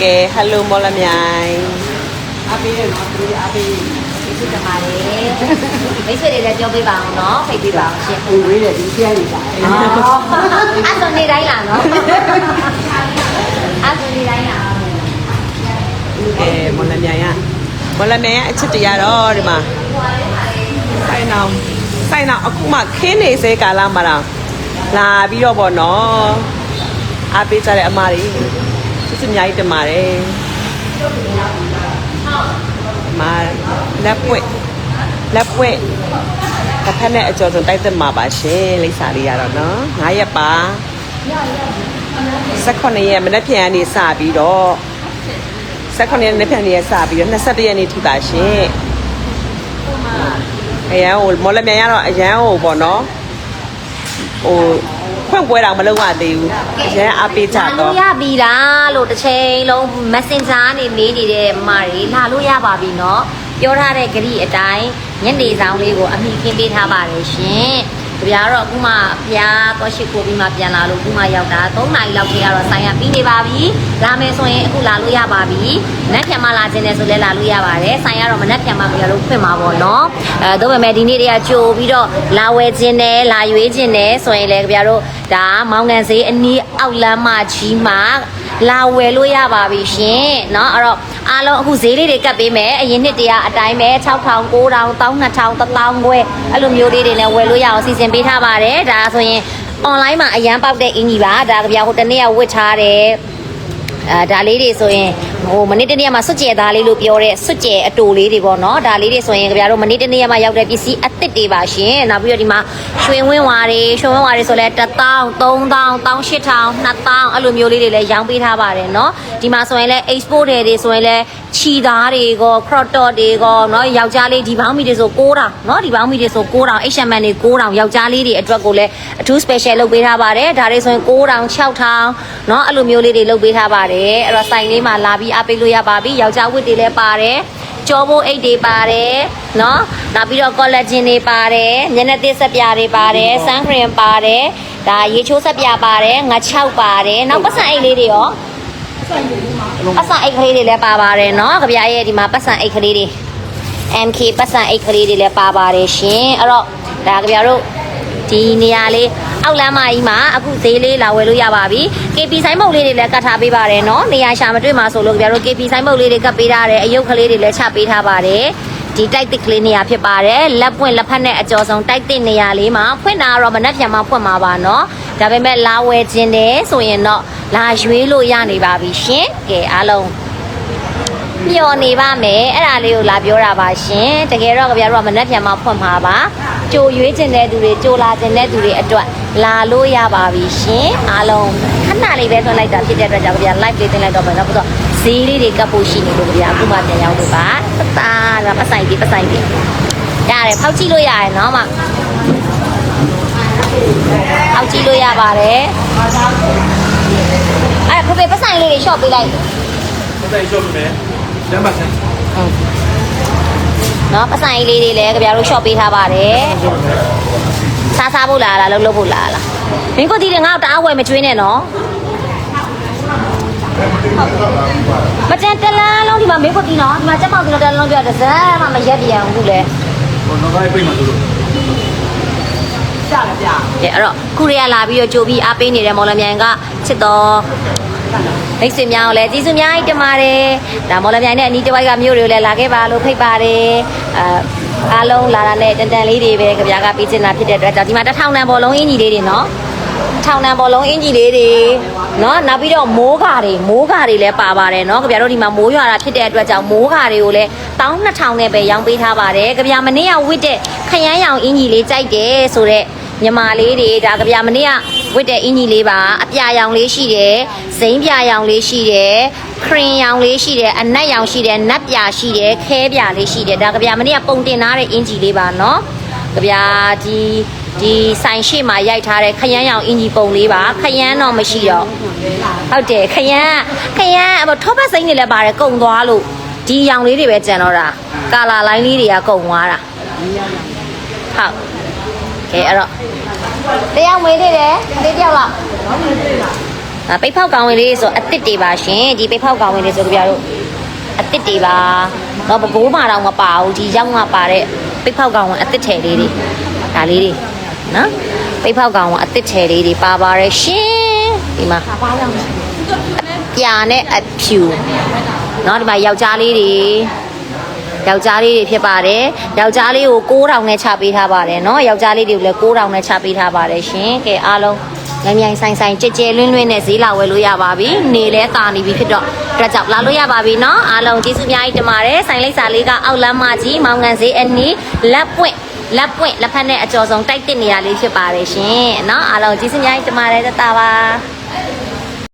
ကဲဟယ်လိုမော်လမြိုင်အားပေးတယ်နော်သူအားပေးကျေးဇူးတင်ပါတယ်မိတ်ဆွေတွေလည်းပြောပေးပါအောင်နော်ဖိတ်ပေးပါအောင်ရှင်ဦးဝေးတယ်ဒီပြန်နေတာအော်အဲ့ဆိုနေတိုင်းလာနော်အဲ့ဆိုနေတိုင်းလာကဲမော်လမြိုင်ကမော်လမြိုင်ကအချစ်တရားတော့ဒီမှာဆိုင်အောင်ဆိုင်အောင်အခုမှခင်းနေစေကာလမှာတော့လာပြီးတော့ဗောနော် အားပေးကြတဲ့အမတွေချစ်ချစ်အများကြီးတင်ပါတယ်ဒီမာလက်ပွင့်လက်ပွင့်တစ်ဖက်နဲ့အကျော်စုံတိုက်သက်မှာပါရှင်လိပ်စာလေးရတော့နော်9ရက်ပါ18ရက်မနေ့ပြန်ကနေစပြီးတော့18ရက်နေ့ပြန်နေစပြီးတော့21ရက်နေ့ထိပါရှင်အရန်ဟိုမော်လမြိုင်ကတော့အရန်ဟိုပေါ့နော်ဟို ဖွင့်ပွဲတော့မလုပ်ရသေးဘူးအရန်အားပေးကြ လာ တော့ လို့ရပြီလားလို့တစ်ချိန်လုံး Messenger နေမေးနေတဲ့မတွေလာလို့ရပါပြီเนาะပြောထားတဲ့ဂရိအတိုင်းညနေဆောင်လေးကိုအမိခင်းပေးထားပါတယ်ရှင် ကြပြားတော့အခုမှဖျားတော့ရှိခိုးပြီးမှပြန်လာလို့အခုမှရောက်တာ3နာရီလောက်ခေကတော့ဆိုင်ရပြီးနေပါပြီလာမယ်ဆိုရင်အခုလာလို့ရပါပြီမနက်ဖြန်မှလာခြင်းနဲ့ဆိုလဲလာလို့ရပါတယ်ဆိုင်ရတော့မနက်ဖြန်မှကြပြားလို့ဖွင့်မှာပေါ့နော်အဲဒါပေမဲ့ဒီနေ့တည်းကကြိုပြီးတော့လာဝယ်ခြင်းနဲ့လာရွေးခြင်းနဲ့ဆိုရင်လည်းကြပြားတို့ဒါမောင်ငံဈေးအနီးအောက်လမ်းမကြီးမှာ လာဝယ်လို့ရပါပြီရှင်เนาะအဲ့တော့အားလုံးအခုဈေးလေးတွေကတ်ပေးမယ်အရင်နှစ်တည်းကအတိုင်းပဲ6000 9000 12000 1000ခွဲအဲ့လိုမျိုးလေးတွေနဲ့ဝယ်လို့ရအောင်စီစဉ်ပေးထားပါတယ်ဒါဆိုရင် online မှာအရန်ပေါက်တဲ့အင်ကြီးပါဒါကြပြဟိုတနေ့ကဝတ်ထားတယ်အဲဒါလေးတွေဆိုရင် ဟိုမနေ့တနေ့ကမှစွတ်ကျဲသားလေးလို့ပြောတဲ့စွတ်ကျဲအတူလေးတွေပေါ့နော်ဒါလေးတွေဆိုရင်ကြပြတို့မနေ့တနေ့ကမှရောက်တဲ့ပစ္စည်းအသစ်တွေပါရှင်နောက်ပြီးတော့ဒီမှာရွှေဝင်းဝါတွေရွှေဝင်းဝါတွေဆိုလဲ1000 3000 18000 2000အဲ့လိုမျိုးလေးတွေလည်းရောင်းပေးထားပါတယ်เนาะဒီမှာဆိုရင်လဲ export တွေတွေဆိုရင်လဲခြီသားတွေကော crop top တွေကောเนาะယောက်ျားလေးဒီပေါင်းမီတွေဆို9000เนาะဒီပေါင်းမီတွေဆို9000 HM တွေ9000ယောက်ျားလေးတွေအတွက်ကိုလည်းအထူး special လုပ်ပေးထားပါတယ်ဒါတွေဆိုရင်9000 6000เนาะအဲ့လိုမျိုးလေးတွေလုပ်ပေးထားပါတယ်အဲ့တော့စိုင်လေးမှာလာပြီး အားပေးလို့ရပါပြီယောက်ျားဝတ်တွေလည်းပါတယ်ကျောမိုးအိတ်တွေပါတယ်နော်နောက်ပြီးတော့ကောလာဂျင်တွေပါတယ်ညနေသစ်ဆက်ပြာတွေပါတယ်ဆန်ခရင်ပါတယ်ဒါရေချိုးဆက်ပြာပါတယ်ငါချောက်ပါတယ်နောက်ပတ်စံအိတ်လေးတွေရောပတ်စံအိတ်ကလေးတွေလည်းပါပါတယ်နော်ကြပြရဲ့ဒီမှာပတ်စံအိတ်ကလေးတွေ MK ပတ်စံအိတ်ကလေးတွေလည်းပါပါတယ်ရှင်အဲ့တော့ဒါကြပြတို့ ဒီနေရာလေးအောက်လမ်းမကြီးမှာအခုဈေးလေးလာဝယ်လို့ရပါပြီ KP ဆိုင်မုတ်လေးတွေလည်းကတ်ထားပေးပါတယ်နော်နေရာရှာမတွေ့မှာဆိုလို့ကြပြတို့ KP ဆိုင်မုတ်လေးတွေကတ်ပေးထားတယ်အယုတ်ကလေးတွေလည်းချပေးထားပါတယ်ဒီတိုက်တစ်ကလေးနေရာဖြစ်ပါတယ်လက်ပွင့်လက်ဖက်နဲ့အကျော်ဆုံးတိုက်တစ်နေရာလေးမှာဖွင့်တာတော့မနှက်ပြန်မှဖွင့်မှာပါနော်ဒါပေမဲ့လာဝယ်ခြင်းတယ်ဆိုရင်တော့လာရွေးလို့ရနေပါပြီရှင်ကဲအားလုံးမျောနေပါမယ်အဲ့ဒါလေးကိုလာပြောတာပါရှင်တကယ်တော့ကြပြတော့မနှက်ပြန်မှဖွင့်မှာပါ ကြိုရွေးကျင်တဲ့သူတွေကြိုလာကျင်တဲ့သူတွေအတွက်လာလို့ရပါပြီရှင်အားလုံးခဏလေးပဲဆွလိုက်တာဖြစ်တဲ့အတွက်ကြောင့်ကြပြ live လေးတင်လိုက်တော့မယ်နော်ပြီးတော့ဈေးလေးတွေကပ်ဖို့ရှိနေလို့ကြပြအခုမှပြန်ရောက်လို့ပါပတာကပတ်ဆိုင်ဒီပတ်ဆိုင်ဒီရတယ်ဖောက်ကြည့်လို့ရတယ်နော်မဖောက်ကြည့်လို့ရပါတယ်အဲ့ဒါဖေဖေပတ်ဆိုင်လေးတွေ short ပေးလိုက်ဆက်တိုက်ရှော့မယ်။ကျမ်းပါစံ နော်ပတ်ဆိုင်လေးတွေလည်းကြပြတို့ shop ပေးထားပါတယ်စားစားဖို့လားလားလှုပ်လှုပ်ဖို့လားလားမင်းကိုတီးတယ်ငါ့ကိုတအားဝယ်မကျွေးနဲ့နော်မကြမ်းတလန်းလုံးဒီမှာမင်းကိုတီးနော်ဒီမှာချက်ပေါက်တီးတော့တလန်းလုံးပြတစ်စမ်းမှမရက်ပြန်ဘူးလေ။ဟိုနောက်ပိုင်းပြိတ်မှာသူတို့ကြတယ်ဗျကဲအဲ့တော့ခုရေကလာပြီးတော့ကြိုပြီးအားပေးနေတဲ့မော်လမြိုင်ကချစ်တော် မိတ်ဆွေများကိုလည်းကျေးဇူးများကြီးတင်ပါတယ်ဒါမော်လမြိုင်နဲ့အနီးတစ်ဝိုက်ကမြို့တွေကိုလည်းလာခဲ့ပါလို့ဖိတ်ပါတယ်အာအားလုံးလာတာနဲ့တန်တန်လေးတွေပဲကြပြားကပြီးချင်တာဖြစ်တဲ့အတွက်ကြောင့်ဒီမှာတစ်ထောင်တန်ဘောလုံးအင်ကြီးလေးတွေနော်ထောင်တန်ဘောလုံးအင်ကြီးလေးတွေနော်နောက်ပြီးတော့မိုးကာတွေမိုးကာတွေလည်းပါပါတယ်နော်ကြပြားတို့ဒီမှာမိုးရွာတာဖြစ်တဲ့အတွက်ကြောင့်မိုးကာတွေကိုလည်း12000နဲ့ပဲရောင်းပေးထားပါတယ်ကြပြားမနေ့ကဝစ်တဲ့ခရမ်းရောင်အင်ကြီးလေးကြိုက်တယ်ဆိုတော့မြမလေးတွေဒါကြပြမနေ့က ဝတ်တဲ့အင်ကြီးလေးပါအပြာရောင်လေးရှိတယ်ဇိမ်းပြရောင်လေးရှိတယ်ခရင်ရောင်လေးရှိတယ်အနက်ရောင်ရှိတယ်နတ်ပြရှိတယ်ခဲပြလေးရှိတယ်ဒါကြပြမနေ့ကပုံတင်ထားတဲ့အင်ကြီးလေးပါနော်ကြပြဒီဒီဆိုင်ရှိမှာရိုက်ထားတဲ့ခရမ်းရောင်အင်ကြီးပုံလေးပါခရမ်းတော့မရှိတော့ဟုတ်တယ်ခရမ်းခရမ်းအမထောပတ်စိမ်းတွေလည်းပါတယ်ကုံသွားလို့ဒီရောင်လေးတွေပဲကြံတော့တာကာလာလိုင်းလေးတွေကကုံသွားတာဟုတ် ကဲအဲ့တော့တရားမွေးသေးတယ်လေးတယောက်လောက်အာပိတ်ဖောက်ကောင်ဝင်လေးဆိုအစ်စ်တွေပါရှင်ဒီပိတ်ဖောက်ကောင်ဝင်လေးဆိုကြပြတို့အစ်စ်တွေပါတော့ဘကိုးမာတော့မပါဘူးဒီရောက်မှပါတဲ့ပိတ်ဖောက်ကောင်ဝင်အစ်စ်ထည်လေးတွေဒါလေးတွေနော်ပိတ်ဖောက်ကောင်ဝင်အစ်စ်ထည်လေးတွေပါပါတယ်ရှင်ဒီမှာပြာနဲ့အဖြူနော်ဒီမှာယောက်ျားလေးတွေ ယောက်ျားလေးတွေဖြစ်ပါတယ်ယောက်ျားလေးကို6000နဲ့ချပေးထားပါတယ်เนาะယောက်ျားလေးတွေကိုလည်း6000နဲ့ချပေးထားပါတယ်ရှင်ကဲအားလုံးမြိုင်မြိုင်ဆိုင်ဆိုင်ကြဲကြဲလွန်းလွန်းနဲ့ဈေးလာဝယ်လို့ရပါပြီနေလဲတာနေပြီဖြစ်တော့အတွက်ကြောင့်လာလို့ရပါပြီเนาะအားလုံးကျေးဇူးအများကြီးတင်ပါတယ်ဆိုင်လိပ်စာလေးကအောက်လမ်းမကြီးမောင်ငံဈေးအနီးလက်ပွင့်လက်ပွင့်လက်ဖက်နဲ့အကျော်ဆုံးတိုက်တစ်နေရာလေးဖြစ်ပါတယ်ရှင်เนาะအားလုံးကျေးဇူးအများကြီးတင်ပါတယ်တတပါ